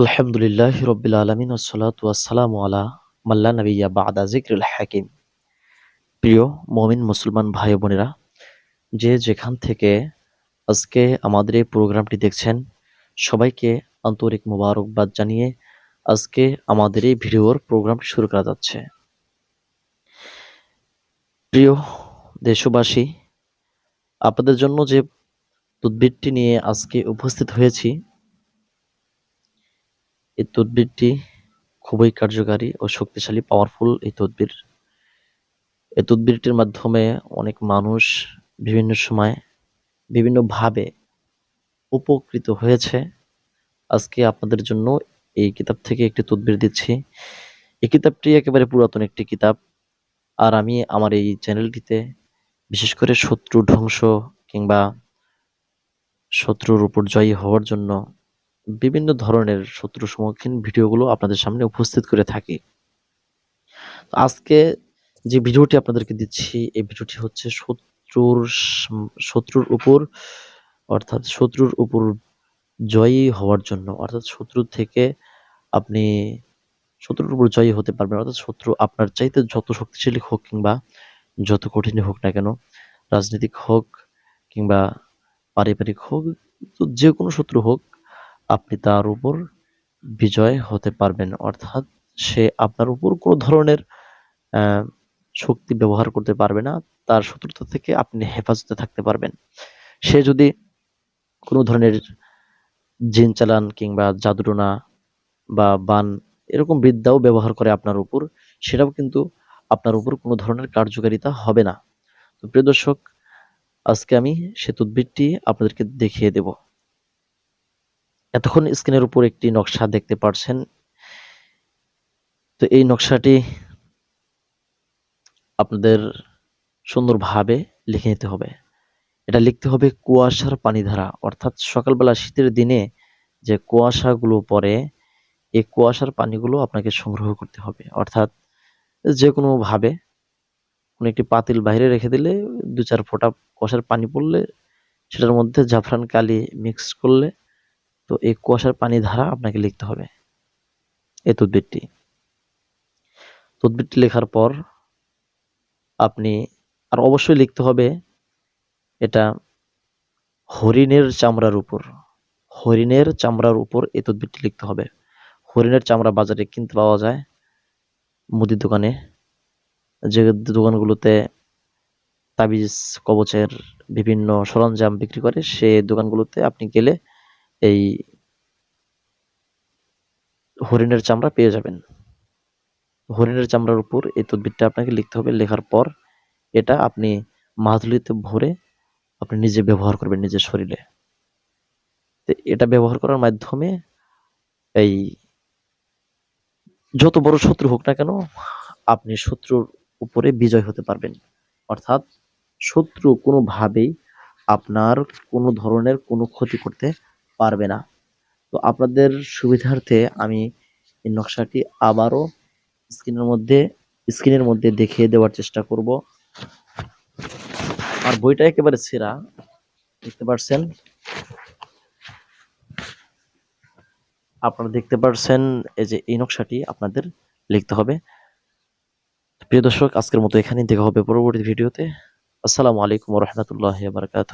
আলহামদুলিল্লাহ রবিল আলমিন ওসলাত ওয়াসালাম আলা মাল্লা নবিয়া বাদা জিক্রুল হাকিম। প্রিয় মমিন মুসলমান ভাই বোনেরা, যে যেখান থেকে আজকে আমাদের এই প্রোগ্রামটি দেখছেন, সবাইকে আন্তরিক মোবারকবাদ জানিয়ে আজকে আমাদের এই ভিডিওর প্রোগ্রাম শুরু করা যাচ্ছে। প্রিয় দেশবাসী, আপনাদের জন্য যে উদ্ভিদটি নিয়ে আজকে উপস্থিত হয়েছি এই তদবিরটি খুবই কার্যকারী ও শক্তিশালী পাওয়ারফুল এই তদবির। এই তদবিরটির মাধ্যমে অনেক মানুষ বিভিন্ন সময় বিভিন্নভাবে উপকৃত হয়েছে। আজকে আপনাদের জন্য এই কিতাব থেকে একটি তদবির দিচ্ছি। এই কিতাবটি একেবারে পুরাতন একটি কিতাব। আর আমি আমার এই চ্যানেলটিতে বিশেষ করে শত্রু ধ্বংস কিংবা শত্রুর উপর জয়ী হওয়ার জন্য বিভিন্ন ধরনের শত্রু সম্মুখীন ভিডিওগুলো আপনাদের সামনে উপস্থিত করে থাকি। আজকে যে ভিডিওটি আপনাদেরকে দিচ্ছি, এই ভিডিওটি হচ্ছে শত্রুর শত্রুর উপর, অর্থাৎ শত্রুর উপর জয়ী হওয়ার জন্য, অর্থাৎ শত্রু থেকে আপনি শত্রুর উপর জয়ী হতে পারবেন, অর্থাৎ শত্রু আপনার চাইতে যত শক্তিশালী হোক কিংবা যত কঠিনই হোক না কেন, রাজনৈতিক হোক কিংবা পারিবারিক হোক যে কোনো শত্রু হোক আপনি তার উপর বিজয় হতে পারবেন। অর্থাৎ সে আপনার উপর কোনো ধরনের শক্তি ব্যবহার করতে পারবে না। তার শত্রুতা থেকে আপনি হেফাজতে থাকতে পারবেন। সে যদি কোনো ধরনের জিন চালান কিংবা জাদুটোনা বা বান এরকম বিদ্যাও ব্যবহার করে আপনার উপর, সেটাও কিন্তু আপনার উপর কোনো ধরনের কার্যকারিতা হবে না। তো প্রিয় দর্শক, আজকে আমি সে তদ্বিরটি আপনাদেরকে দেখিয়ে দেব। এতক্ষণ স্ক্রিনের উপর একটি নকশা দেখতে পাচ্ছেন তো এই নকশাটি আপনাদের সুন্দরভাবে লিখে নিতে হবে। এটা লিখতে হবে কুয়াশার পানিধারা। অর্থাৎ সকালবেলা শীতের দিনে যে কুয়াশাগুলো পরে এই কুয়াশার পানিগুলো আপনাকে সংগ্রহ করতে হবে। অর্থাৎ যে কোনোভাবে কোনো একটি পাতিল বাইরে রেখে দিলে দু চার ফোঁটা কুয়াশার পানি পড়লে সেটার মধ্যে জাফরান কালি মিক্স করলে তো এই কুয়াশার পানি ধারা আপনাকে লিখতে হবে। এই তদ্বিরটি। তদ্বিরটি লেখার পর আপনি আর অবশ্যই লিখতে হবে এটা হরিণের চামড়ার উপর। হরিণের চামড়ার উপর এই তদ্বিরটি লিখতে হবে। হরিণের চামড়া বাজারে কিনতে পাওয়া যায় মুদির দোকানে। যে দোকানগুলোতে তাবিজ, কবচের বিভিন্ন সরঞ্জাম বিক্রি করে সে দোকানগুলোতে আপনি গেলে এই হরিণের চামড়া পেয়ে যাবেন। হরিণের চামড়ার উপর এই তদবিরটা আপনাকে লিখতে হবে। লেখার পর এটা আপনি মাদুলিতে ভরে আপনি নিজে ব্যবহার করবেন নিজের শরীরে। এটা ব্যবহার করার মাধ্যমে এই যত বড় শত্রু হোক না কেন আপনি শত্রুর উপরে বিজয় হতে পারবেন। অর্থাৎ শত্রু কোনোভাবেই আপনার কোনো ধরনের কোনো ক্ষতি করতে পারবে না। তো আপনাদের সুবিধার্থে আমি এই নকশাটি আবারও স্ক্রিনের মধ্যে স্ক্রিনের মধ্যে দেখিয়ে দেওয়ার চেষ্টা করব। আর বইটা একেবারে ছেঁড়া দেখতে পাচ্ছেন আপনারা দেখতে পাচ্ছেন এই যে এই নকশাটি আপনাদের লিখতে হবে। প্রিয় দর্শক, আজকের মতো এখানেই দেখা হবে পরবর্তী ভিডিওতে। আসসালামু আলাইকুম রহমতুল্লাহ বারকাত